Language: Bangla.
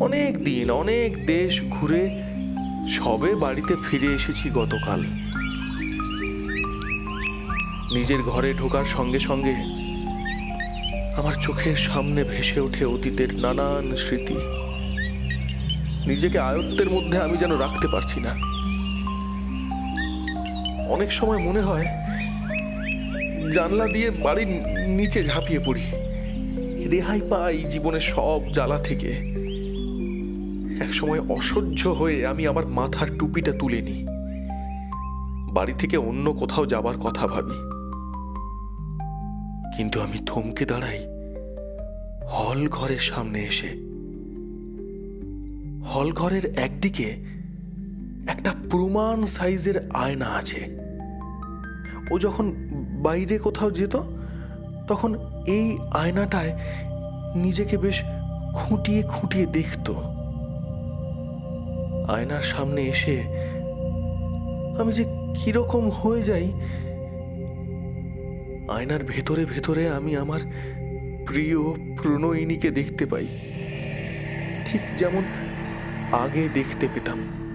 অনেক দিন, অনেক দেশ ঘুরে সবে বাড়িতে ফিরে এসেছি গতকাল। নিজের ঘরে ঢোকার সঙ্গে সঙ্গে আমার চোখের সামনে ভেসে ওঠে অতীতের নানান স্মৃতি। নিজেকে আয়ত্তের মধ্যে আমি যেন রাখতে পারছি না। অনেক সময় মনে হয়, জানলা দিয়ে বাড়ির নিচে ঝাঁপিয়ে পড়ি। রেহাই পাই জীবনের সব জ্বালা থেকে। একসময় অসহ্য হয়ে আমি আমার মাথার টুপিটা তুলে নিই। বাড়ি থেকে অন্য কোথাও যাবার কথা ভাবি। কিন্তু আমি থমকে দাঁড়াই, হল ঘরের সামনে এসে। হল ঘরের একদিকে একটা প্রমাণ সাইজের আয়না আছে। ও যখন বাইরে কোথাও যেত, তখন এই আয়নাটায় নিজেকে বেশ খুঁটিয়ে খুঁটিয়ে দেখতো। আয়নার সামনে এসে আমি যে কীরকম হয়ে যাই, আয়নার ভেতরে ভেতরে আমি আমার প্রিয় প্রণয়িনীকে দেখতে পাই। ঠিক যেমন আগে দেখতে পেতাম।